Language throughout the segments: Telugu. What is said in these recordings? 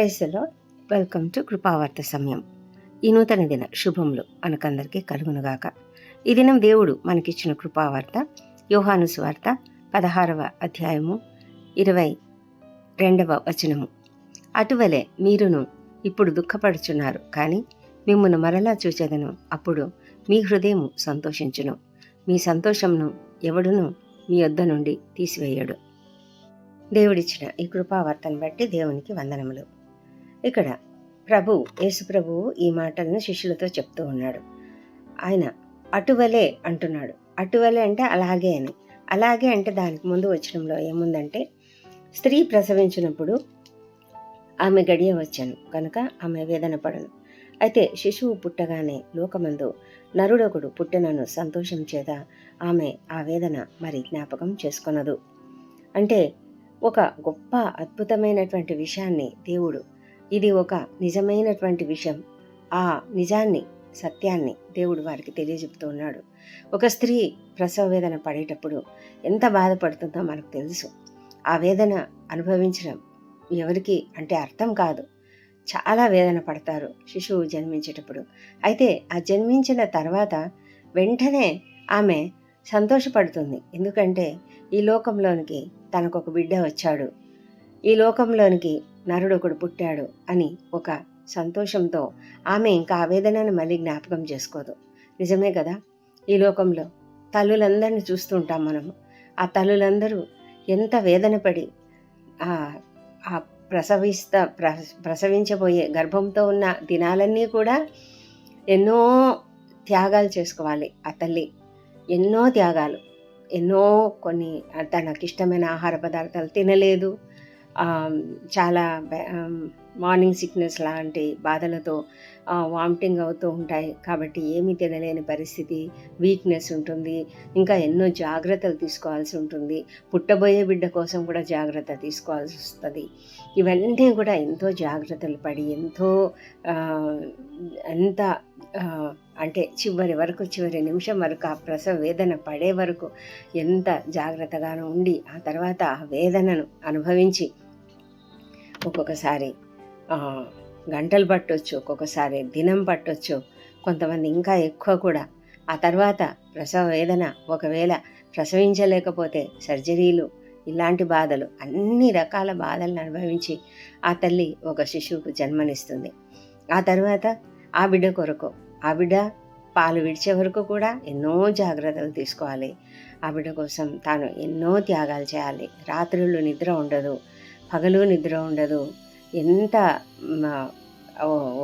క్రైస్తలో వెల్కమ్ టు కృపావార్త సమయం. ఈ నూతన దిన శుభములు మనకందరికీ కలుగునుగాక. ఈ దినం దేవుడు మనకిచ్చిన కృపావార్త యోహాను సువార్త పదహారవ అధ్యాయము ఇరవై రెండవ వచనము. అటువలే మీరును ఇప్పుడు దుఃఖపడుచున్నారు కానీ మిమ్మల్ని మరలా చూచెదను అప్పుడు మీ హృదయము సంతోషించును. మీ సంతోషంను ఎవడును మీ వద్ద నుండి తీసివేయడు. దేవుడిచ్చిన ఈ కృపావార్తను బట్టి దేవునికి వందనములు. ఇక్కడ ప్రభు యేసుప్రభు ఈ మాటలను శిష్యులతో చెప్తూ ఉన్నాడు. ఆయన అటువలే అంటున్నాడు. అటువలే అంటే అలాగే అని. అలాగే అంటే దానికి ముందు వచ్చడంలో ఏముందంటే స్త్రీ ప్రసవించినప్పుడు ఆమె గడియ వచ్చాను కనుక ఆమె వేదన పడను. అయితే శిశువు పుట్టగానే లోకమందు నరుడొకడు పుట్టినను సంతోషం చేత ఆమె ఆ వేదన మరి జ్ఞాపకం చేసుకొనదు. అంటే ఒక గొప్ప అద్భుతమైనటువంటి విషయాన్ని దేవుడు ఇది ఒక నిజమైనటువంటి విషయం. ఆ నిజాన్ని సత్యాన్ని దేవుడు వారికి తెలియజెప్తూ ఉన్నాడు. ఒక స్త్రీ ప్రసవ వేదన పడేటప్పుడు ఎంత బాధపడుతుందో మనకు తెలుసు. ఆ వేదన అనుభవించడం ఎవరికి అంటే అర్థం కాదు. చాలా వేదన పడతారు శిశువు జన్మించేటప్పుడు. అయితే ఆ జన్మించిన తర్వాత వెంటనే ఆమె సంతోషపడుతుంది. ఎందుకంటే ఈ లోకంలోనికి తనకు ఒక బిడ్డ వచ్చాడు. ఈ లోకంలోనికి నరుడొకడు పుట్టాడు అని ఒక సంతోషంతో ఆమె ఇంకా ఆవేదనను మళ్ళీ జ్ఞాపకం చేసుకోదు. నిజమే కదా? ఈ లోకంలో తల్లులందరినీ చూస్తుంటాం మనము ఆ తల్లులందరూ ఎంత వేదన పడి ఆ ప్రసవిస్త ప్రసవించబోయే గర్భంతో ఉన్న దినాలన్నీ కూడా ఎన్నో త్యాగాలు చేసుకోవాలి ఆ తల్లి. ఎన్నో త్యాగాలు. ఎన్నో కొన్ని తనకిష్టమైన ఆహార పదార్థాలు తినలేదు. చాలా మార్నింగ్ సిక్నెస్ లాంటి బాధలతో వామిటింగ్ అవుతూ ఉంటాయి. కాబట్టి ఏమీ తినలేని పరిస్థితి వీక్నెస్ ఉంటుంది. ఇంకా ఎన్నో జాగ్రత్తలు తీసుకోవాల్సి ఉంటుంది. పుట్టబోయే బిడ్డ కోసం కూడా జాగ్రత్త తీసుకోవాల్సి వస్తుంది. ఇవన్నీ కూడా ఎంతో జాగ్రత్తలు పడి ఎంతో ఎంత అంటే చివరి వరకు చివరి నిమిషం వరకు ఆ ప్రసవ వేదన పడే వరకు ఎంత జాగ్రత్తగానో ఉండి ఆ తర్వాత ఆ వేదనను అనుభవించి ఒక్కొక్కసారి గంటలు పట్టొచ్చు ఒక్కొక్కసారి దినం పట్టొచ్చు కొంతమంది ఇంకా ఎక్కువ కూడా. ఆ తర్వాత ప్రసవ వేదన ఒకవేళ ప్రసవించలేకపోతే సర్జరీలు ఇలాంటి బాధలు అన్ని రకాల బాధలను అనుభవించి ఆ తల్లి ఒక శిశువుకు జన్మనిస్తుంది. ఆ తర్వాత ఆ బిడ్డ కొరకు ఆ బిడ్డ పాలు విడిచే వరకు కూడా ఎన్నో జాగ్రత్తలు తీసుకోవాలి. ఆ బిడ్డ కోసం తాను ఎన్నో త్యాగాలు చేయాలి. రాత్రులు నిద్ర ఉండదు. పగలు నిద్ర ఉండదు. ఎంత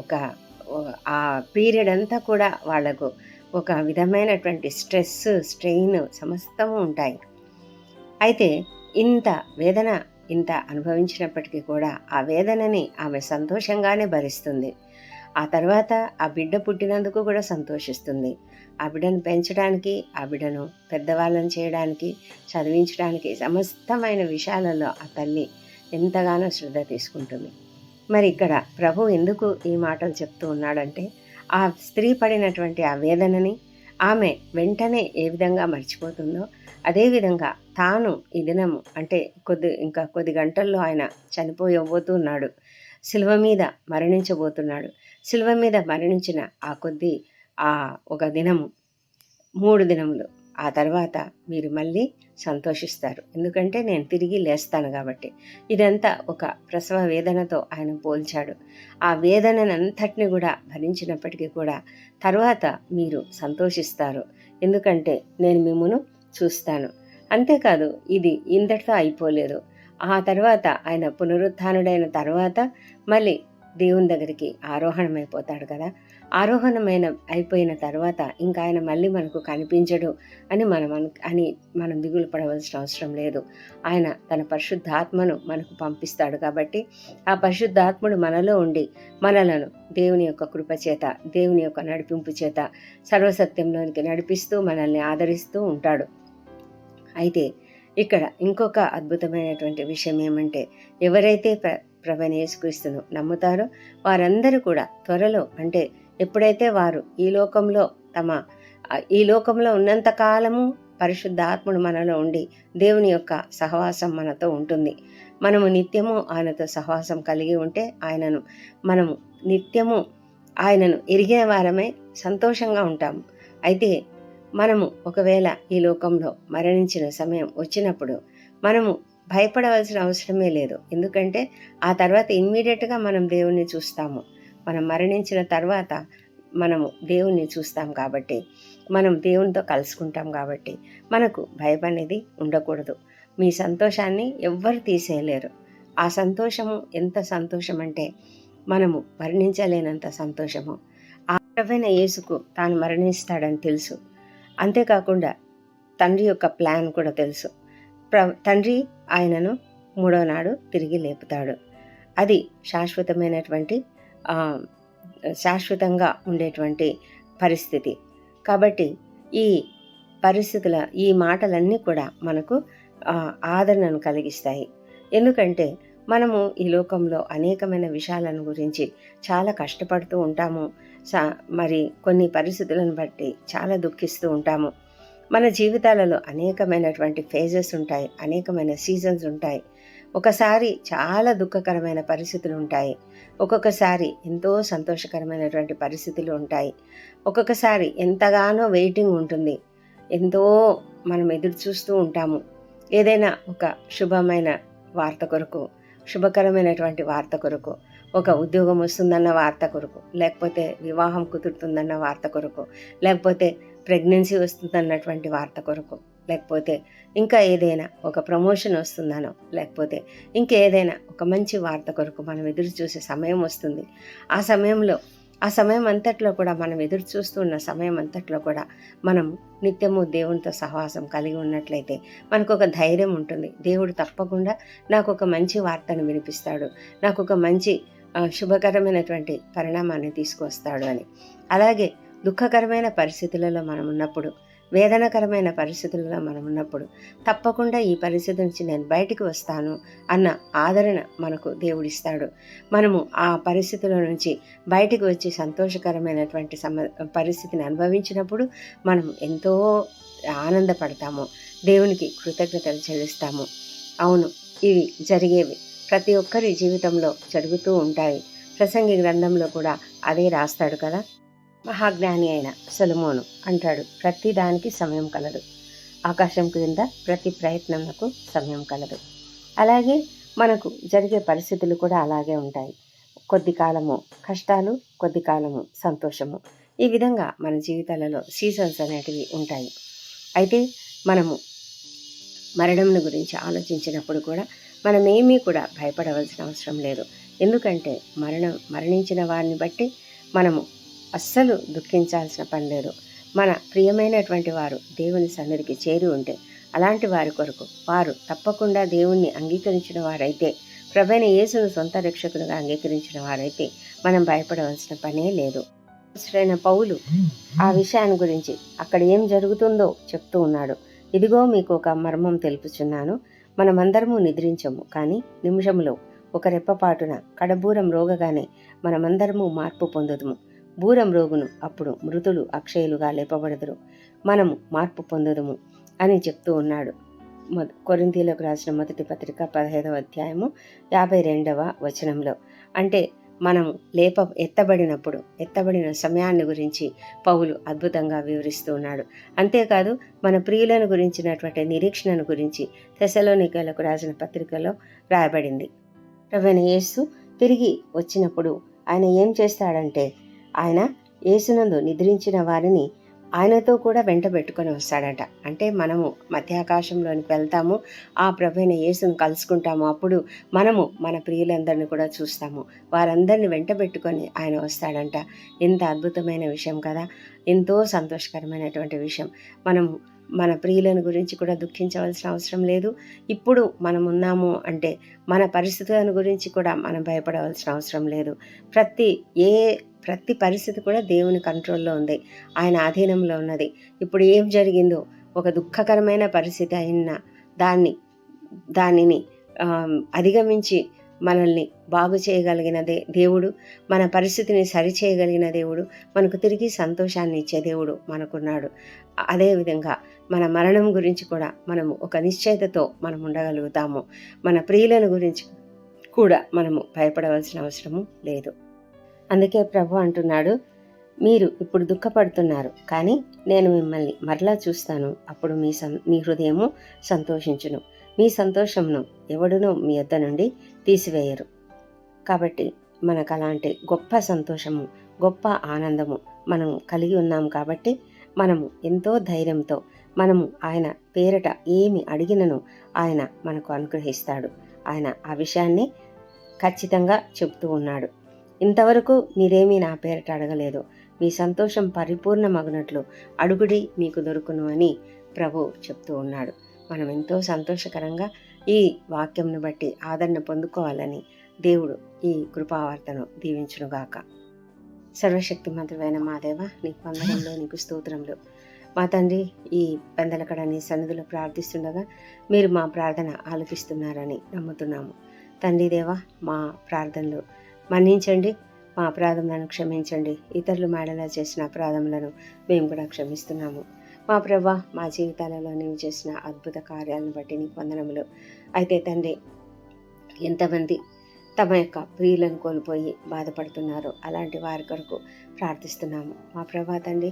ఒక ఆ పీరియడ్ అంతా కూడా వాళ్ళకు ఒక విధమైనటువంటి స్ట్రెస్ స్ట్రెయిన్ సమస్తము ఉంటాయి. అయితే ఇంత వేదన ఇంత అనుభవించినప్పటికీ కూడా ఆ వేదనని ఆమె సంతోషంగానే భరిస్తుంది. ఆ తర్వాత ఆ బిడ్డ పుట్టినందుకు కూడా సంతోషిస్తుంది. ఆ బిడ్డను పెంచడానికి ఆ బిడ్డను పెద్దవాళ్ళని చేయడానికి చదివించడానికి సమస్తమైన విషయాలలో ఆ తల్లి ఎంతగానో శ్రద్ధ తీసుకుంటుంది. మరి ఇక్కడ ప్రభు ఎందుకు ఈ మాటలు చెప్తూ ఉన్నాడంటే ఆ స్త్రీ పడినటువంటి ఆ వేదనని ఆమె వెంటనే ఏ విధంగా మర్చిపోతుందో అదేవిధంగా తాను ఈ దినము అంటే కొద్ది ఇంకా కొద్ది గంటల్లో ఆయన చనిపోయబోతున్నాడు శిల్వ మీద మరణించబోతున్నాడు. శిల్వ మీద మరణించిన ఆ కొద్ది ఆ ఒక దినము మూడు దినములు ఆ తర్వాత మీరు మళ్ళీ సంతోషిస్తారు. ఎందుకంటే నేను తిరిగి లేస్తాను కాబట్టి. ఇదంతా ఒక ప్రసవ వేదనతో ఆయన పోల్చాడు. ఆ వేదననంతటిని కూడా భరించినప్పటికీ కూడా తర్వాత మీరు సంతోషిస్తారు. ఎందుకంటే నేను మిమ్మను చూస్తాను. అంతేకాదు ఇది ఇంతటితో అయిపోలేదు. ఆ తర్వాత ఆయన పునరుత్డైన తర్వాత మళ్ళీ దేవుని దగ్గరికి ఆరోహణమైపోతాడు కదా. ఆరోహణమైన అయిపోయిన తర్వాత ఇంకా ఆయన మళ్ళీ మనకు కనిపించడు అని మనం అని మనం దిగులు పడవలసిన అవసరం లేదు. ఆయన తన పరిశుద్ధాత్మను మనకు పంపిస్తాడు కాబట్టి ఆ పరిశుద్ధాత్ముడు మనలో ఉండి మనలను దేవుని యొక్క కృప చేత దేవుని యొక్క నడిపింపు చేత సర్వసత్యంలోనికి నడిపిస్తూ మనల్ని ఆదరిస్తూ ఉంటాడు. అయితే ఇక్కడ ఇంకొక అద్భుతమైనటువంటి విషయం ఏమంటే ఎవరైతే ప్ర ప్రభని యేసుక్రీస్తును నమ్ముతారో వారందరూ కూడా త్వరలో అంటే ఎప్పుడైతే వారు ఈ లోకంలో తమ ఈ లోకంలో ఉన్నంత కాలము పరిశుద్ధాత్ముడు మనలో ఉండి దేవుని యొక్క సహవాసం మనతో ఉంటుంది. మనము నిత్యము ఆయనతో సహవాసం కలిగి ఉంటే ఆయనను మనము నిత్యము ఆయనను ఎరిగిన వారమే సంతోషంగా ఉంటాము. అయితే మనము ఒకవేళ ఈ లోకంలో మరణించిన సమయం వచ్చినప్పుడు మనము భయపడవలసిన అవసరమే లేదు. ఎందుకంటే ఆ తర్వాత ఇమ్మీడియట్గా మనం దేవుణ్ణి చూస్తాము. మనం మరణించిన తర్వాత మనము దేవుణ్ణి చూస్తాం కాబట్టి మనం దేవునితో కలుసుకుంటాం కాబట్టి మనకు భయం అనేది ఉండకూడదు. మీ సంతోషాన్ని ఎవ్వరు తీసేయలేరు. ఆ సంతోషము ఎంత సంతోషం అంటే మనము వర్ణించలేనంత సంతోషము. ఆ ప్రవైన యేసుకు తాను మరణిస్తాడని తెలుసు. అంతేకాకుండా తండ్రి యొక్క ప్లాన్ కూడా తెలుసు. ప్ర తండ్రి ఆయనను మూడో నాడు తిరిగి లేపుతాడు. అది శాశ్వతమైనటువంటి శాశ్వతంగా ఉండేటువంటి పరిస్థితి. కాబట్టి ఈ పరిస్థితుల ఈ మాటలన్నీ కూడా మనకు ఆదరణను కలిగిస్తాయి. ఎందుకంటే మనము ఈ లోకంలో అనేకమైన విషయాలను గురించి చాలా కష్టపడుతూ ఉంటాము. సా మరి కొన్ని పరిస్థితులను బట్టి చాలా దుఃఖిస్తూ ఉంటాము. మన జీవితాలలో అనేకమైనటువంటి ఫేజెస్ ఉంటాయి అనేకమైన సీజన్స్ ఉంటాయి. ఒకసారి చాలా దుఃఖకరమైన పరిస్థితులు ఉంటాయి ఒక్కొక్కసారి ఎంతో సంతోషకరమైనటువంటి పరిస్థితులు ఉంటాయి. ఒక్కొక్కసారి ఎంతగానో వెయిటింగ్ ఉంటుంది. ఎంతో మనం ఎదురు చూస్తూ ఉంటాము. ఏదైనా ఒక శుభమైన వార్త కొరకు శుభకరమైనటువంటి వార్త కొరకు ఒక ఉద్యోగం వస్తుందన్న వార్త కొరకు లేకపోతే వివాహం కుదురుతుందన్న వార్త కొరకు లేకపోతే ప్రెగ్నెన్సీ వస్తుందన్నటువంటి వార్త కొరకు లేకపోతే ఇంకా ఏదైనా ఒక ప్రమోషన్ వస్తుందనో లేకపోతే ఇంకేదైనా ఒక మంచి వార్త కొరకు మనం ఎదురు చూసే సమయం వస్తుంది. ఆ సమయంలో ఆ సమయం అంతట్లో కూడా మనం ఎదురు చూస్తున్న సమయం అంతట్లో కూడా మనం నిత్యము దేవునితో సహవాసం కలిగి ఉన్నట్లయితే మనకు ఒక ధైర్యం ఉంటుంది. దేవుడు తప్పకుండా నాకు ఒక మంచి వార్తను వినిపిస్తాడు. నాకు ఒక మంచి శుభకరమైనటువంటి పరిణామాన్ని తీసుకొస్తాడు అని. అలాగే దుఃఖకరమైన పరిస్థితులలో మనం ఉన్నప్పుడు వేదనకరమైన పరిస్థితుల్లో మనం ఉన్నప్పుడు తప్పకుండా ఈ పరిస్థితి నుంచి నేను బయటికి వస్తాను అన్న ఆదరణ మనకు దేవుడిస్తాడు. మనము ఆ పరిస్థితుల నుంచి బయటికి వచ్చి సంతోషకరమైనటువంటి సమ పరిస్థితిని అనుభవించినప్పుడు మనం ఎంతో ఆనందపడతాము. దేవునికి కృతజ్ఞతలు చెల్లిస్తాము. అవును ఇవి జరిగేవి ప్రతి ఒక్కరి జీవితంలో జరుగుతూ ఉంటాయి. ప్రసంగి గ్రంథంలో కూడా అదే రాస్తాడు కదా? మహాజ్ఞాని అయిన సొలమోను అంటాడు. ప్రతి దానికి సమయం కలదు. ఆకాశం క్రింద ప్రతి ప్రయత్నంకు సమయం కలదు. అలాగే మనకు జరిగే పరిస్థితులు కూడా అలాగే ఉంటాయి. కొద్ది కాలము కష్టాలు కొద్ది కాలము సంతోషము. ఈ విధంగా మన జీవితాలలో సీజన్స్ అనేటివి ఉంటాయి. అయితే మనము మరణంను గురించి ఆలోచించినప్పుడు కూడా మనం ఏమీ కూడా భయపడవలసిన అవసరం లేదు. ఎందుకంటే మరణం మరణించిన వారిని బట్టి మనము అస్సలు దుఃఖించాల్సిన పని లేదు. మన ప్రియమైనటువంటి వారు దేవుని సన్నిధికి చేరి ఉంటే అలాంటి వారి కొరకు వారు తప్పకుండా దేవుణ్ణి అంగీకరించిన వారైతే ప్రభైన యేసును సొంత రక్షకులుగా అంగీకరించిన వారైతే మనం భయపడవలసిన పనే లేదు. అసలైన పౌలు ఆ విషయాన్ని గురించి అక్కడ ఏం జరుగుతుందో చెప్తూ ఉన్నాడు. ఇదిగో మీకు ఒక మర్మం తెలుపుచున్నాను. మనమందరము నిద్రించము కానీ నిమిషంలో ఒక రెప్పపాటున కడబూరం రోగగానే మనమందరము మార్పు పొందుదుము. బూరం రోగును అప్పుడు మృతులు అక్షయులుగా లేపబడదురు. మనము మార్పు పొందదుము అని చెప్తూ ఉన్నాడు. కొరింతీలకు రాసిన మొదటి పత్రిక పదహైదవ అధ్యాయము యాభై రెండవ వచనంలో. అంటే మనం లేప ఎత్తబడినప్పుడు ఎత్తబడిన సమయాన్ని గురించి పౌలు అద్భుతంగా వివరిస్తూ ఉన్నాడు. అంతేకాదు మన ప్రియులను గురించినటువంటి నిరీక్షణను గురించి తెసలోనికలకు రాసిన పత్రికలో రాయబడింది. రవణ యేసు తిరిగి వచ్చినప్పుడు ఆయన ఏం చేస్తాడంటే ఆయన యేసునందు నిద్రించిన వారిని ఆయనతో కూడా వెంట పెట్టుకొని వస్తాడట. అంటే మనము మధ్యాకాశంలోనికి వెళ్తాము ఆ ప్రభైన యేసును కలుసుకుంటాము. అప్పుడు మనము మన ప్రియులందరినీ కూడా చూస్తాము. వారందరిని వెంట పెట్టుకొని ఆయన వస్తాడంట. ఎంత అద్భుతమైన విషయం కదా. ఎంతో సంతోషకరమైనటువంటి విషయం. మనము మన ప్రియులను గురించి కూడా దుఃఖించవలసిన అవసరం లేదు. ఇప్పుడు మనం ఉన్నాము అంటే మన పరిస్థితులను గురించి కూడా మనం భయపడవలసిన అవసరం లేదు. ప్రతి ఏ ప్రతి పరిస్థితి కూడా దేవుని కంట్రోల్లో ఉంది. ఆయన అధీనంలో ఉన్నది. ఇప్పుడు ఏం జరిగిందో ఒక దుఃఖకరమైన పరిస్థితి అయినా దాన్ని దానిని అధిగమించి మనల్ని బాగు చేయగలిగిన దే దేవుడు మన పరిస్థితిని సరిచేయగలిగిన దేవుడు మనకు తిరిగి సంతోషాన్ని ఇచ్చే దేవుడు మనకున్నాడు. అదేవిధంగా మన మరణం గురించి కూడా మనము ఒక నిశ్చయతతో మనం ఉండగలుగుతాము. మన ప్రియులను గురించి కూడా మనము భయపడవలసిన అవసరము లేదు. అందుకే ప్రభు అంటున్నాడు మీరు ఇప్పుడు దుఃఖపడుతున్నారు కానీ నేను మిమ్మల్ని మరలా చూస్తాను. అప్పుడు మీ సం మీ హృదయము సంతోషించును. మీ సంతోషమును ఎవడునూ మీ యొద్ద నుండి తీసివేయరు. కాబట్టి మనకు అలాంటి గొప్ప సంతోషము గొప్ప ఆనందము మనం కలిగి ఉన్నాం కాబట్టి మనము ఎంతో ధైర్యంతో మనము ఆయన పేరట ఏమి అడిగినను ఆయన మనకు అనుగ్రహిస్తాడు. ఆయన ఆ విషయాన్ని ఖచ్చితంగా చెబుతూ ఉన్నాడు. ఇంతవరకు మీరేమీ నా పేరట అడగలేదు. మీ సంతోషం పరిపూర్ణమగునట్లు అడుగుడి మీకు దొరుకును అని ప్రభు చెప్తూ ఉన్నాడు. మనం ఎంతో సంతోషకరంగా ఈ వాక్యంను బట్టి ఆదరణ పొందుకోవాలని దేవుడు ఈ కృపావార్తను దీవించునుగాక. సర్వశక్తి మంత్రమైన మా దేవ నీకు వందనంలో నీకు స్తోత్రములు. మా తండ్రి ఈ పెందలకడ నీ సన్నిధిలో ప్రార్థిస్తుండగా మీరు మా ప్రార్థన ఆలకిస్తున్నారని నమ్ముతున్నాము. తండ్రి దేవ మా ప్రార్థనలు మన్నించండి మా అపరాధములను క్షమించండి. ఇతరులు మేడలా చేసిన అపరాధములను మేము కూడా క్షమిస్తున్నాము. మా ప్రభ మా జీవితాలలో నీవు చేసిన అద్భుత కార్యాలను బట్టి నీకు వందనములు. అయితే తండ్రి ఎంతమంది తమ యొక్క ప్రియులను కోల్పోయి బాధపడుతున్నారు అలాంటి వారి కొరకు ప్రార్థిస్తున్నాము. మా ప్రభా తండ్రి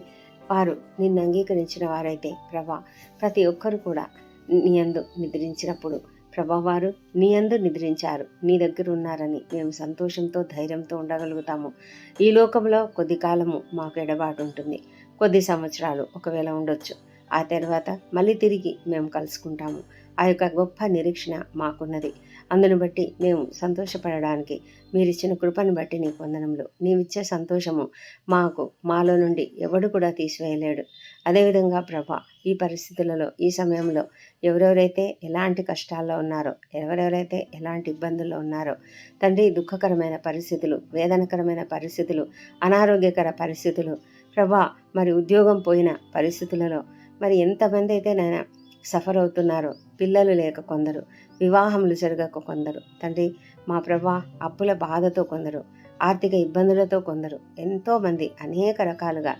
వారు నిన్ను అంగీకరించిన వారైతే ప్రభా ప్రతి ఒక్కరు కూడా నీ అందు నిద్రించినప్పుడు ప్రభా వారు నీ అందు నిద్రించారు. నీ దగ్గర ఉన్నారని మేము సంతోషంతో ధైర్యంతో ఉండగలుగుతాము. ఈ లోకంలో కొద్ది కాలము మాకు ఎడబాటు ఉంటుంది. కొద్ది సంవత్సరాలు ఒకవేళ ఉండొచ్చు. ఆ తర్వాత మళ్ళీ తిరిగి మేము కలుసుకుంటాము. ఆ యొక్క గొప్ప నిరీక్షణ మాకున్నది. అందును బట్టి మేము సంతోషపడడానికి మీరిచ్చిన కృపను బట్టి నీ పొందనంలో నీవిచ్చే సంతోషము మాకు మాలో నుండి ఎవడు కూడా తీసివేయలేడు. అదేవిధంగా ప్రభా ఈ పరిస్థితులలో ఈ సమయంలో ఎవరెవరైతే ఎలాంటి కష్టాల్లో ఉన్నారో ఎవరెవరైతే ఎలాంటి ఇబ్బందుల్లో ఉన్నారో తండ్రి దుఃఖకరమైన పరిస్థితులు వేదనకరమైన పరిస్థితులు అనారోగ్యకర పరిస్థితులు ప్రభా మరి ఉద్యోగం పోయిన పరిస్థితులలో మరి ఎంతమంది అయితే నేను సఫర్ అవుతున్నారో పిల్లలు లేక కొందరు వివాహములు జరగక కొందరు తండ్రి మా ప్రభా అప్పుల బాధతో కొందరు ఆర్థిక ఇబ్బందులతో కొందరు ఎంతోమంది అనేక రకాలుగా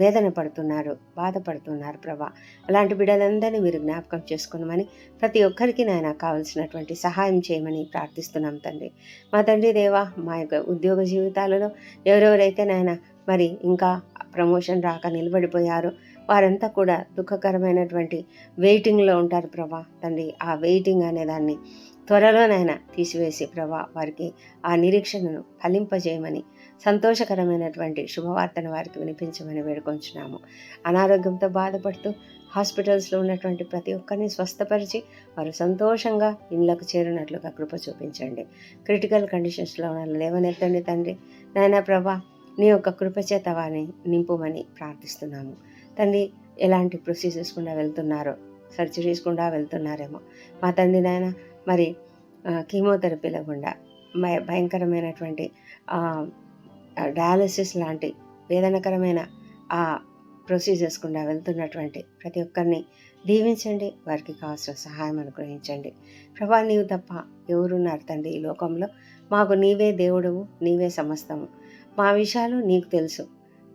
వేదన పడుతున్నారు బాధపడుతున్నారు ప్రభా. అలాంటి బిడ్డలందరినీ మీరు జ్ఞాపకం చేసుకున్నామని ప్రతి ఒక్కరికి నాయన కావలసినటువంటి సహాయం చేయమని ప్రార్థిస్తున్నాం తండ్రి. మా తండ్రి దేవా మా యొక్క ఉద్యోగ జీవితాలలో ఎవరెవరైతే నాయన మరి ఇంకా ప్రమోషన్ రాక నిలబడిపోయారు. వారంతా కూడా దుఃఖకరమైనటువంటి వెయిటింగ్లో ఉంటారు ప్రభా. తండ్రి ఆ వెయిటింగ్ అనే దాన్ని త్వరలోనైనా తీసివేసి ప్రభా వారికి ఆ నిరీక్షణను ఫలింపజేయమని సంతోషకరమైనటువంటి శుభవార్తను వారికి వినిపించమని వేడుకొంచున్నాము. అనారోగ్యంతో బాధపడుతూ హాస్పిటల్స్లో ఉన్నటువంటి ప్రతి ఒక్కరిని స్వస్థపరిచి వారు సంతోషంగా ఇళ్ళకు చేరినట్లుగా కృప చూపించండి. క్రిటికల్ కండిషన్స్లో ఉన్న లేవనెత్తండి తండ్రి. నాయన ప్రభా నీ యొక్క కృపచేత వారిని నింపుమని ప్రార్థిస్తున్నాము. తండ్రి ఎలాంటి ప్రొసీజర్స్ కూడా వెళ్తున్నారో సర్జరీస్ కూడా వెళ్తున్నారేమో మా తండ్రి నాయన మరి కీమోథెరపీల గుండా భయంకరమైనటువంటి డయాలసిస్ లాంటి వేదనకరమైన ఆ ప్రొసీజర్స్ గుండా వెళ్తున్నటువంటి ప్రతి ఒక్కరిని దీవించండి వారికి కావాల్సిన సహాయం అనుగ్రహించండి. ప్రభా నీవు తప్ప ఎవరున్నారు తండ్రి ఈ లోకంలో? మాకు నీవే దేవుడవు నీవే సమస్తము. మా విషయాలు నీకు తెలుసు.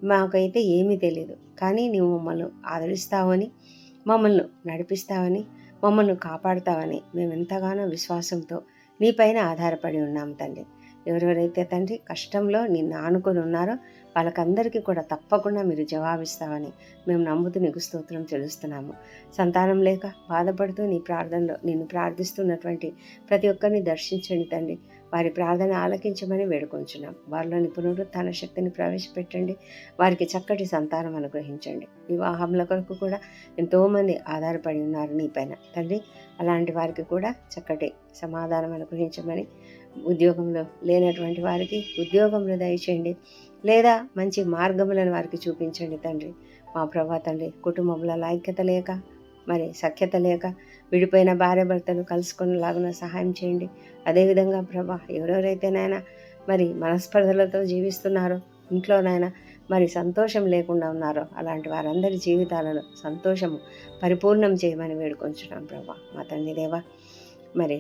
మాకైతే ఏమీ తెలియదు కానీ నీవు మమ్మల్ని ఆదరిస్తావని మమ్మల్ని నడిపిస్తావని మమ్మల్ని కాపాడుతావని మేము ఎంతగానో విశ్వాసంతో నీపైన ఆధారపడి ఉన్నాం తండ్రి ఎవరెవరైతే తండ్రి కష్టంలో నిన్ను ఆనుకొని ఉన్నారో వాళ్ళకందరికీ కూడా తప్పకుండా మీరు జవాబిస్తామని మేము నమ్ముతూ నీకు స్తోత్రం తెలుస్తున్నాము సంతానం లేక బాధపడుతూ నీ ప్రార్థనలో నిన్ను ప్రార్థిస్తున్నటువంటి ప్రతి ఒక్కరిని దర్శించండి తండ్రి. వారి ప్రార్థన ఆలకించమని వేడుకొంచున్నాం. వారిలోని పునరుత్న శక్తిని ప్రవేశపెట్టండి. వారికి చక్కటి సంతానం అనుగ్రహించండి. వివాహముల కొరకు కూడా ఎంతోమంది ఆధారపడి ఉన్నారు నీపైన తండ్రి అలాంటి వారికి కూడా చక్కటి సమాధానం అనుగ్రహించమని ఉద్యోగంలో లేనటువంటి వారికి ఉద్యోగంలో దయచేయండి. లేదా మంచి మార్గములను వారికి చూపించండి తండ్రి. మా ప్రభా తండ్రి కుటుంబంలో ఐక్యత లేక మరి సఖ్యత లేక విడిపోయిన భార్య భర్తలు కలుసుకునేలాగున సహాయం చేయండి. అదేవిధంగా ప్రభా ఎవరెవరైతేనైనా మరి మనస్పర్ధలతో జీవిస్తున్నారో ఇంట్లోనైనా మరి సంతోషం లేకుండా ఉన్నారో అలాంటి వారందరి జీవితాలలో సంతోషము పరిపూర్ణం చేయమని వేడుకొంచున్నాం ప్రభా. మా తండ్రి దేవా మరి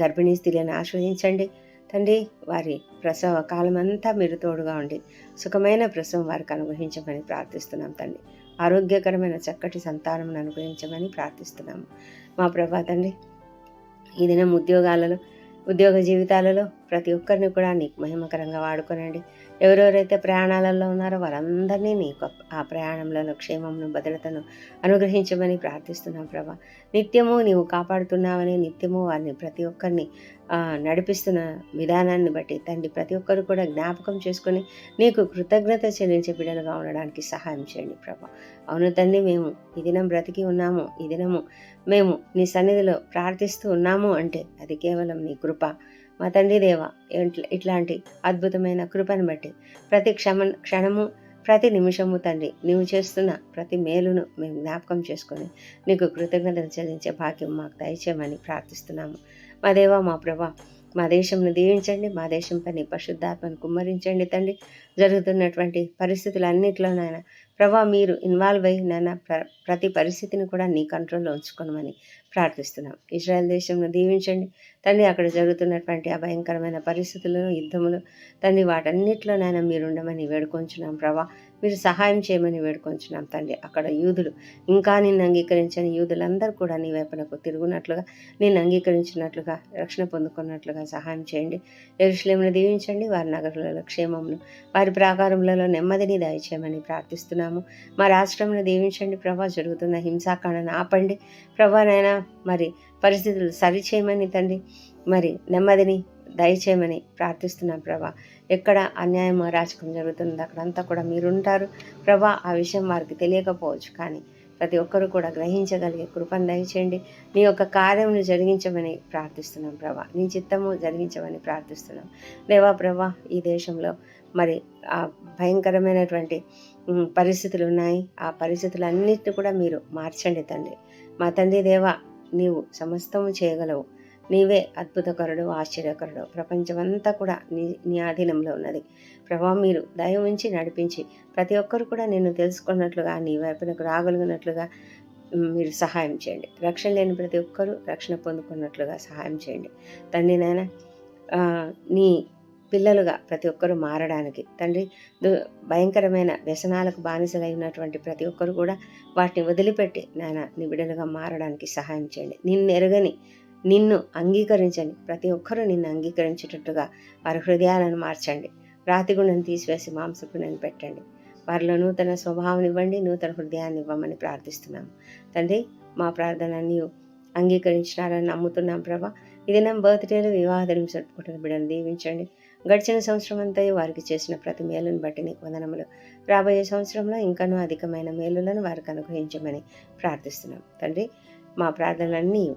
గర్భిణీ స్త్రీలను ఆశ్రయించండి. తండ్రి వారి ప్రసవ కాలం అంతా మీరు తోడుగా ఉండి సుఖమైన ప్రసవం వారికి అనుగ్రహించమని ప్రార్థిస్తున్నాం తండ్రి. ఆరోగ్యకరమైన చక్కటి సంతానం అనుగ్రహించమని ప్రార్థిస్తున్నాము. మా ప్రభా తండ్రి ఈ దినం ఉద్యోగాలలో ఉద్యోగ జీవితాలలో ప్రతి ఒక్కరిని కూడా నీకు మహిమకరంగా వాడుకోనండి. ఎవరెవరైతే ప్రయాణాలలో ఉన్నారో వారందరినీ నీకు ఆ ప్రయాణంలో క్షేమమును భద్రతను అనుగ్రహించమని ప్రార్థిస్తున్నాం ప్రభా. నిత్యము నీవు కాపాడుతున్నావని నిత్యము వారిని ప్రతి ఒక్కరిని నడిపిస్తున్న విధానాన్ని బట్టి తండ్రి ప్రతి ఒక్కరు కూడా జ్ఞాపకం చేసుకొని నీకు కృతజ్ఞత చెల్లించే బిడ్డలుగా ఉండడానికి సహాయం చేయండి ప్రభా. అవును తండ్రి మేము ఈ దినం బ్రతికి ఉన్నాము ఈ దినము మేము నీ సన్నిధిలో ప్రార్థిస్తూ ఉన్నాము అంటే అది కేవలం నీ కృప. మా తండ్రి దేవ ఇట్లాంటి అద్భుతమైన కృపను బట్టి ప్రతి క్షమ క్షణము ప్రతి నిమిషము తండ్రి నీవు చేస్తున్న ప్రతి మేలును మేము జ్ఞాపకం చేసుకొని నీకు కృతజ్ఞతలు చెల్లించే భాగ్యం మాకు దయచేయమని ప్రార్థిస్తున్నాము. మా దేవ మా ప్రభా మా దేశంను దీవించండి మా దేశంపై నీ పరిశుద్ధాత్మను కుమ్మరించండి తండ్రి. జరుగుతున్నటువంటి పరిస్థితులు అన్నింటిలోనైనా ప్రభా మీరు ఇన్వాల్వ్ అయ్యి ప్ర ప్రతి పరిస్థితిని కూడా నీ కంట్రోల్లో ఉంచుకోనమని ప్రార్థిస్తున్నాం. ఇజ్రాయెల్ దేశంను దీవించండి. తండ్రి అక్కడ జరుగుతున్నటువంటి ఆ భయంకరమైన పరిస్థితులను యుద్ధములు తండ్రి వాటన్నిటిలో నాయన మీరు ఉండమని వేడుకొంచున్నాం ప్రభా. మీరు సహాయం చేయమని వేడుకొంచున్నాం తండ్రి అక్కడ యూదులు ఇంకా నిన్ను అంగీకరించని యూదులందరూ కూడా నీ వైపునకు తిరుగునట్లుగా నేను అంగీకరించినట్లుగా రక్షణ పొందుకున్నట్లుగా సహాయం చేయండి. ఎరుశ్లేమును దీవించండి. వారి నగరులలో క్షేమమును వారి ప్రాకారములలో నెమ్మదిని దయచేయమని ప్రార్థిస్తున్నాము. మా రాష్ట్రంలో దీవించండి. ప్రభా జరుగుతున్న హింసాకాండను ఆపండి. ప్రభా మరి పరిస్థితులు సరిచేయమని తండ్రి మరి నెమ్మదిని దయచేయమని ప్రార్థిస్తున్నాం ప్రభా. ఎక్కడ అన్యాయం అరాచకం జరుగుతుందో అక్కడంతా కూడా మీరుంటారు. ప్రభా ఆ విషయం వారికి తెలియకపోవచ్చు కానీ ప్రతి ఒక్కరు కూడా గ్రహించగలిగే కృపను దయచేయండి. నీ యొక్క కార్యమును జరిగించమని ప్రార్థిస్తున్నాం ప్రభా. నీ చిత్తము జరిగించమని ప్రార్థిస్తున్నాం. దేవా ప్రభా ఈ దేశంలో మరి ఆ భయంకరమైనటువంటి పరిస్థితులు ఉన్నాయి. ఆ పరిస్థితులన్నిటిని కూడా మీరు మార్చండి తండ్రి. మా తండ్రి దేవా నీవు సమస్తము చేయగలవు. నీవే అద్భుతకరుడు ఆశ్చర్యకరుడు. ప్రపంచమంతా కూడా నీ నీ ఆధీనంలో ఉన్నది. ప్రభా మీరు దయ ఉంచి నడిపించి ప్రతి ఒక్కరు కూడా నేను తెలుసుకున్నట్లుగా నీ వైపునకు రాగలిగినట్లుగా మీరు సహాయం చేయండి. రక్షణ లేని ప్రతి ఒక్కరూ రక్షణ పొందుకున్నట్లుగా సహాయం చేయండి. తండ్రి నాయన నీ పిల్లలుగా ప్రతి ఒక్కరూ మారడానికి తండ్రి భయంకరమైన వ్యసనాలకు బానిసలై ఉన్నటువంటి ప్రతి ఒక్కరు కూడా వాటిని వదిలిపెట్టి నాయన నీ బిడ్డలుగా మారడానికి సహాయం చేయండి. నిన్ను ఎరగని నిన్ను అంగీకరించండి ప్రతి ఒక్కరూ నిన్ను అంగీకరించేటట్టుగా వారి హృదయాలను మార్చండి. రాతిగుణం తీసివేసి మాంసపుణ్ణని పెట్టండి. వారిలో నూతన స్వభావం ఇవ్వండి నూతన హృదయాన్ని ఇవ్వమని ప్రార్థిస్తున్నాము. తండ్రి మా ప్రార్థన నీవు అంగీకరించినారని నమ్ముతున్నాం ప్రభా. ఇది నా బర్త్డేలు వివాహ దినం జరుపుకుంటున్న బిడ్డను దీవించండి. గడిచిన సంవత్సరం అంతా వారికి చేసిన ప్రతి మేలును బట్టి నీకు వందనములు. రాబోయే సంవత్సరంలో ఇంకనూ అధికమైన మేలులను వారికి అనుగ్రహించమని ప్రార్థిస్తున్నాం. తండ్రి మా ప్రార్థనలన్నీ